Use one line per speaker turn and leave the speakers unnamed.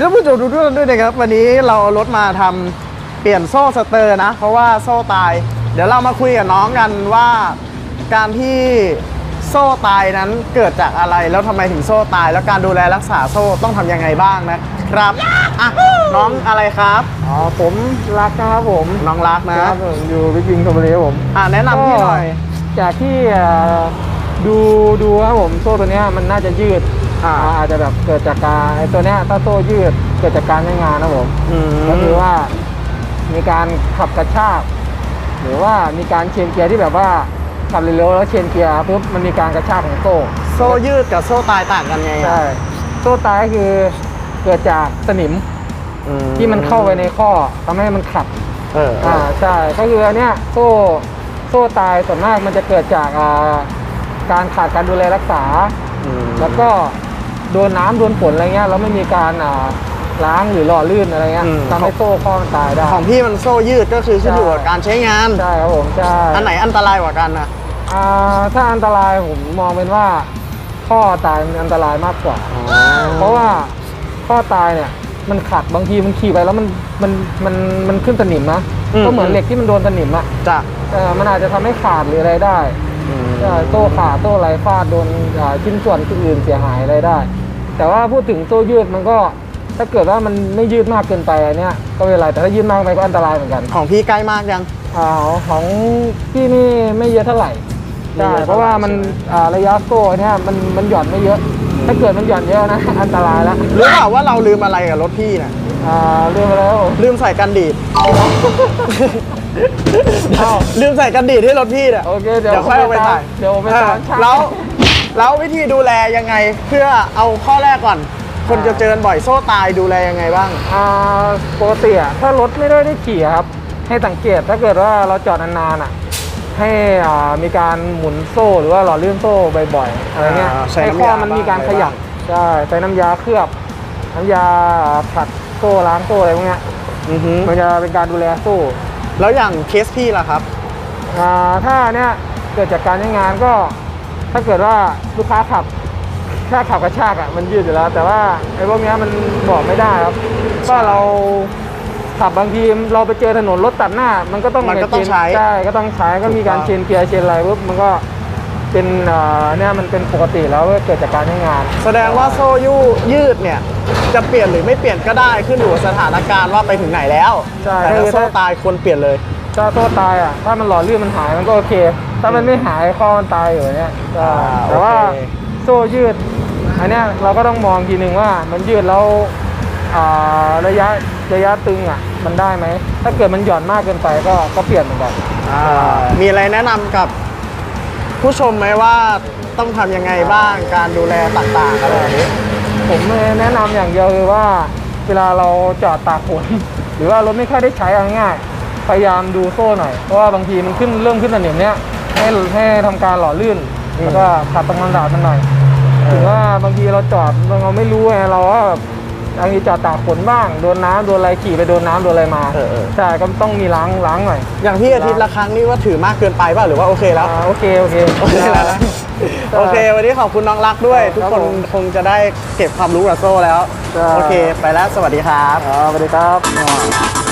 ท่านผู้ชมทุกท่านด้วยนะครับ วันนี้เราเอารถมาทำเปลี่ยนโซ่สเตอร์นะ เพราะว่าโซ่ตาย เดี๋ยวเรามาคุยกับน้องกันว่าการที่โซ่ตายนั้นเกิดจากอะไรแล้วทำไมถึงโซ่ตาย แล้วการดูแลรักษาโซ่ต้องทำยังไงบ้างนะครับอะน้องอะไรครับ
อ๋อผมรักนะครับผม
น้องรักนะ
ครับผมอยู่บิ๊กวิงธนบุรีครับผม
อะแนะนำพี่หน่อย
ก็จากที่เอ่อดูดูครับผมโซ่ตัวเนี้ยมันน่าจะยืด
อ่า
อาจจะแบบเกิดจากการไอ้ตัวเนี้ยถ้าโซ่ยืดเกิดจากการใช้งานนะผม
อืม
ก็คือว่า มีการขับกระชากหรือว่ามีการเชนเกียร์ที่แบบว่าขับเร็วๆแล้วเชนเกียร์ปุ๊บมันมีการกระชากของโซ่
โซ่ยืดกับโซ่ตายต่างกันไงอะ
ใช่โซ่ตายก็คือเกิดจากสนิม
อื
ที่มันเข้าไปในข้อทำให้มันขัด
เออเอ
อ่า
อ
ใช่ก็คืออันเนี้ยโซ่โซ่ตายส่วนมากมันจะเกิดจากอ่าการขาดการดูแลรักษา
อืม
แล้วก็ โดนน้ำโดนฝนอะไรเงี้ยแล้วไม่มีการอ่าล้างหรือหล่อลื่นอะไรเงี้ยทำให้โซ่ข้อมันตายได้
ของพี่มันโซ่ยืดก็คือขึ้นอยู่กับการใช้งาน
ใช่ครับผมใช่
อันไหนอันตรายกว่ากันนะ
อ่าถ้าอันตรายผมมองเป็นว่าข้อตายมันอันตรายมากกว่า เพราะว่าข้อตายเนี่ยมันขัดบางทีมันขี่ไปแล้วมันมันมันมันขึ้นสนิมนะก็เหมือนเหล็กที่มันโดนสนิมอะ
จ้ะ
เออมันอาจจะทำให้ขาดหรืออะไรได้ใช่โซ่ขาดโซ่ไหลฟาดโดนอ่าชิ้นส่วนอื่นเสียหายอะไรได้ แต่ว่าพูดถึงโซ่ยืดมันก็ถ้าเกิดว่ามันไม่ยืดมากเกินไปอันเนี้ยก็ไม่เป็นไรแต่ถ้ายืดมากไปก็อันตรายเหมือนกัน
ของพี่ใกล้มากยัง
อ่าของพี่นี่ไม่เยอะเท่าไหร่
ไม่
ใช่
เยอะเท่าไหร่
เพราะว่ามันอ่าระยะโซ่เนี่ยมันมันหย่อนไม่เยอะ ถ้าเกิดมันหย่อนเยอะนะ อันตรายแล้ว
รู้เปล่าว่าเราลืมอะไรกับรถพี่น่ะ
อ่าเรื่องไปแล้ว
ลืมใส่กันดีด
อ้าว
ลืมใส่กันดีดที่รถพี่น่ะ
โอเคเดี๋ยว
เดี๋ยวค่อยเอาไปถ่าย
เดี๋ยวผมไป
เออ
ตามช่าง
แล้ว แล้ววิธีดูแลยังไงเพื่อเอาข้อแรกก่อน คนจะเจอบ่อยโซ่ตายดูแลยังไงบ้าง
อ่าปกติอะถ้ารถไม่ได้ได้ขี่อะครับ ให้สังเกตถ้าเกิดว่าเราจอดนานๆอะ ให้อ่ามีการหมุนโซ่หรือว่าหล่อลื่นโซ่บ่อยๆอะไรเงี้ย
อ่าใช้
ให้
น้ำ
ข้อยามันมีการ
บ้าง
ขยับใช่ใช้น้ำยาเคลือบ น้ำยาขัดโซ่ล้างโซ่อะไรพวกเนี้ย
อือฮึ
มันจะเป็นการดูแลโซ่
แล้วอย่างเคสพี่ล่ะครับ
อ่าถ้าเนี้ยเกิดจากการใช้งานก็ ถ้าเกิดว่าลูกค้าขับแค่ขับกระชากอะมันยืดอยู่แล้ว แต่ว่าไอ้พวกเนี้ยมันบอกไม่ได้ครับก็เราขับบางทีเราไปเจอถนนรถตัดหน้า มันก็ต้อง
มันก็ต้องใช้
ใช่ก็ต้องใช้ก็มีการ
ถูกต้อง
เชนเกียร์เชนอะไรปุ๊บมันก็เป็นเอ่อเนี่ยมันเป็นปกติแล้วเกิดจากการใช้งาน
แสดงว่าโซ่ยูยืดเนี่ยจะเปลี่ยนหรือไม่เปลี่ยนก็ได้ขึ้นอยู่กับสถานการณ์ว่าไปถึงไหนแล้ว
ใช่
แต่ถ้าโซ่ตายควรเปลี่ยนเลย
ถ้าโซ่ตายอะ ถ้ามันหล่อลื่นมันหายมันก็โอเค ถ้ามันไม่หายข้อมันตายอยู่เนี่ยใช่
อ่า
แต่ว่า
โอเค
โซ่ยืด อันเนี้ยเราก็ต้องมองทีหนึ่งว่ามันยืดแล้วอ่าระยะระยะตึงอะ มันได้ไหม ถ้าเกิดมันหย่อนมากเกินไปก็ก็เปลี่ยนเหมือนกัน
อ่ามีอะไรแนะนำกับผู้ชมไหมว่าต้องทำยังไงบ้างการดูแลต่างๆอะไรแบบนี้
ผมแนะนำอย่างเดียวคือว่า เวลาเราจอดตากฝน หรือว่ารถไม่ค่อยได้ใช้เอาง่ายๆ พยายามดูโซ่หน่อย เพราะว่าบางทีมันขึ้นเริ่มขึ้นสนิมเนี้ยให้ให้ทำการหล่อลื่น
อืม
แล้วก็ขัดตรงกันดาดมันหน่อยถึงว่าบางทีเราจอดเราไม่รู้ไงเราว่าแบบบางทีจอดตากฝนบ้างโดนน้ำโดนอะไรขี่ไปโดนน้ำโดนอะไรมา
เออเออ
ใช่ก็ต้องมีล้างล้างหน่อย
อย่างพี่อาทิตย์ละครั้งนี่ว่าถือมากเกินไปป่ะหรือว่าโอเคแล้ว
อ่าโอเคโอเค
โอเคแล้วนะโอเค วันนี้ขอบคุณน้องรักด้วยทุกคน
ผม
คงจะได้เก็บความรู้กับโซ่แล้ว
ใช่
โอเค ไปแล้ว สวัสดีครับ
อ่าสวัสดีครับ